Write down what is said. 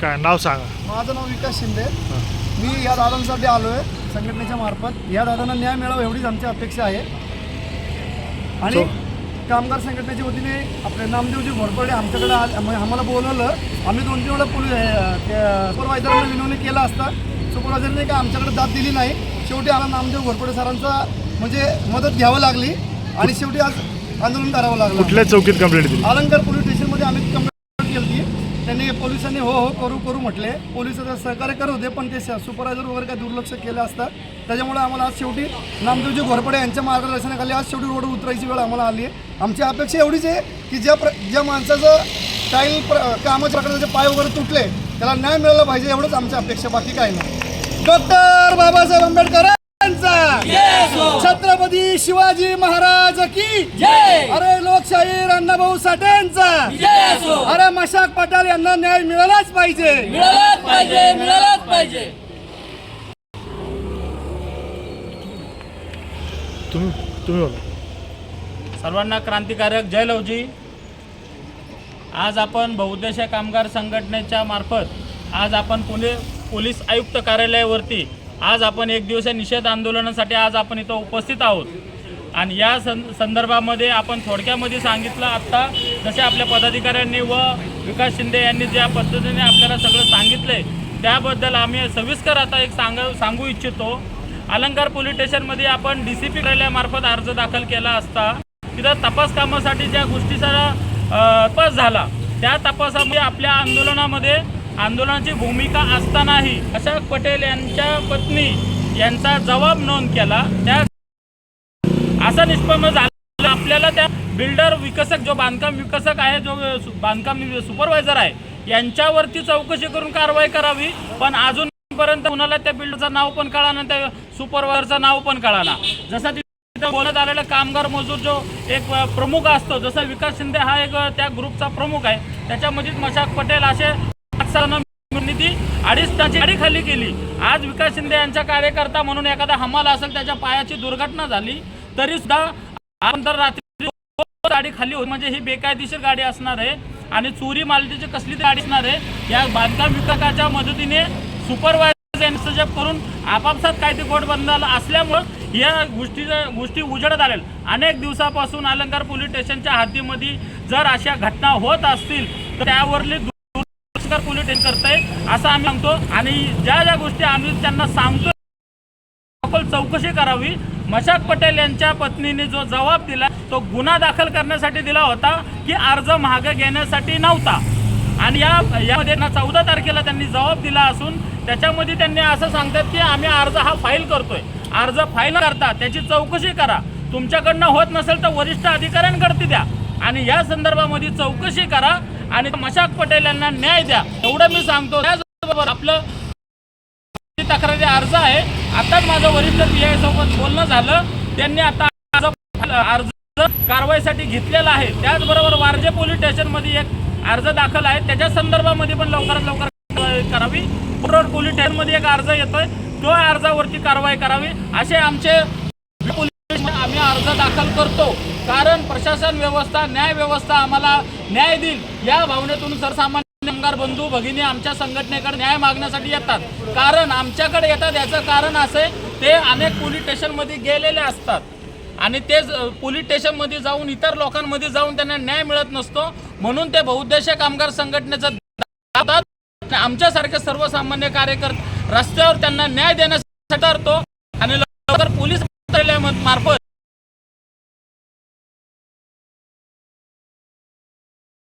सांगा नाव सांगा. माझं नाव विकास शिंदे. मी या दादांसाठी आलो आहे संघटनेच्या मार्फत. या दादांना न्याय मिळावा एवढीच आमची अपेक्षा आहे. आणि कामगार संघटनेच्या वतीने आपले नामदेवजी घोरपडे आमच्याकडे आ- आम- आम्हाला बोलवलं. आम्ही दोन तीन वेळा पोलीस सुपरवायझरला विनवणी केला असता. सुपरवायझरने काय आमच्याकडे दाद दिली नाही. शेवटी आम्हाला नामदेव घोरपडे सरांचा म्हणजे मदत घ्यावं लागली. आणि शेवटी आज आंदोलन करावं लागलं. कुठल्या चौकीत कंप्लेंट दिली? अलंकार पोलीस स्टेशनमध्ये आम्ही कंप्लेंट त्यांनी पोलिसांनी हो हो करू करू म्हटले. पोलीस आता सहकार्य करत होते पण ते सुपरवायझर वगैरे काय दुर्लक्ष केलं असतं. त्याच्यामुळे आम्हाला आज शेवटी नामदेवजी घोरपडे यांच्या मार्गदर्शनाखाली आज शेवटी रोड उतरायची वेळ आम्हाला आली आहे. आमची अपेक्षा एवढीच आहे की ज्या प्र ज्या माणसाचं स्टाईल प्र कामाच्या प्रकारचे पाय वगैरे तुटले त्याला न्याय मिळाला पाहिजे एवढंच आमची अपेक्षा. बाकी काय नाही. डॉक्टर बाबासाहेब आंबेडकर छत्रपती शिवाजी महाराज की जय! अरे लोकशाही अण्णाभाऊ साठेंचा! अरे मशाक पटाल यांना न्याय मिळालाच पाहिजे. मिळालाच पाहिजे मिळालाच पाहिजे. तुम्ही तुम्ही बोला. सर्वांना क्रांतिकारक जय लवजी. आज आपण बहुउद्देशीय कामगार संघटनेच्या मार्फत आज आपण पुणे पोलीस आयुक्त कार्यालयावरती आज आपण एक दिवसीय निषेध आंदोलनासाठी आज आपण इथं उपस्थित आहोत. आणि या सं संदर्भामध्ये आपण थोडक्यामध्ये सांगितलं आत्ता जसे आपल्या पदाधिकाऱ्यांनी व विकास शिंदे यांनी ज्या पद्धतीने आपल्याला सगळं सांगितलं आहे त्याबद्दल आम्ही सविस्कर आता एक सांग सांगू इच्छितो. अलंकार पोलीस स्टेशनमध्ये आपण डी सी पी कार्यालयामार्फत अर्ज दाखल केला असता तिथं तपास कामासाठी ज्या गोष्टीचा तपास झाला त्या तपासामध्ये आपल्या आंदोलनामध्ये आंदोलनाची भूमिका असतानाही अशोक पटेल यांच्या पत्नी यांचा जबाब नोंद केला. त्या असा निष्पन्न झाला. आपल्याला त्या बिल्डर विकसक जो बांधकाम विकसक आहे जो बांधकाम सुपरवायझर आहे यांच्यावरती चौकशी करून कारवाई करावी. पण अजूनपर्यंत कुणाला त्या बिल्डरचं नाव पण कळाना त्या सुपरवायझरचं नाव पण कळाना जसं तिथं बोलत आलेला कामगार मजूर जो एक प्रमुख असतो जसा विकास शिंदे हा एक त्या ग्रुपचा प्रमुख आहे. त्याच्यामध्ये मशाक पटेल असे पाच ती अडीच ताची गाडी खाली केली. आज विकास शिंदे यांचा कार्यकर्ता म्हणून एखादा हमाल असेल त्याच्या पायाची दुर्घटना झाली. तरी सुद्धा आपण तर रात्री गाडी खाली होती म्हणजे ही बेकायदेशीर गाडी असणार आहे. आणि चोरी मालतीची कसली गाडी असणार आहे. या बांधकाम विभागाच्या मदतीने सुपरवायझर यांनी करून आपापसात काय ते गोडबंधाला असल्यामुळं या गोष्टीच्या गोष्टी उजडत आलेल अनेक दिवसापासून अलंकार पोलीस स्टेशनच्या हद्दीमध्ये जर अशा घटना होत असतील तर त्यावरली पोलीस स्टेशन करतंय असं आम्ही सांगतो. आणि ज्या ज्या गोष्टी आम्ही त्यांना सांगतो चौकशी करावी. मशाक पटेल यांच्या पत्नीने जो जबाब दिला तो गुन्हा दाखल करण्यासाठी दिला होता की अर्ज मागे घेण्यासाठी नव्हता. आणि या यामध्ये ना चौदा तारखेला त्यांनी जबाब दिला असून त्याच्यामध्ये त्यांनी असं सांगतात की आम्ही अर्ज हा फाईल करतोय. अर्ज फाईल करता त्याची चौकशी करा. तुमच्याकडनं होत नसेल तर वरिष्ठ अधिकाऱ्यांकडती द्या. आणि या संदर्भामध्ये चौकशी करा आणि मशाक पटेल यांना न्याय द्या. एवढं मी सांगतो. त्याचबरोबर आपलं तक्रारी अर्ज आहे आताच माझं वरिष्ठ पी आय सोबत बोलणं झालं. त्यांनी आता अर्ज अर्ज कारवाईसाठी घेतलेला आहे. त्याचबरोबर वारजे पोलीस स्टेशनमध्ये एक अर्ज दाखल आहे. त्याच्या संदर्भामध्ये पण लवकरात लवकर करावी. बरोबर पोलीस स्टेशनमध्ये एक अर्ज येतोय. तो अर्जावरती कारवाई करावी. असे आमचे पोलीस आम्ही अर्ज दाखल करतो. कारण प्रशासन व्यवस्था न्याय व्यवस्था आम्हाला न्याय देईल. या भावनेतून सरसामान्य कामगार बंधू भगिनी आमच्या संघटनेकडे न्याय मागण्यासाठी येतात. कारण आमच्याकडे येतात याचं कारण असे ते अनेक पोलीस स्टेशनमध्ये गेलेले असतात. आणि तेच पोलीस स्टेशनमध्ये जाऊन इतर लोकांमध्ये जाऊन त्यांना न्याय मिळत नसतो. म्हणून ते बहुउद्देशीय कामगार संघटनेचा आमच्यासारखे सर्वसामान्य कार्यकर्ते रस्त्यावर त्यांना न्याय देण्यासाठी ठरतो.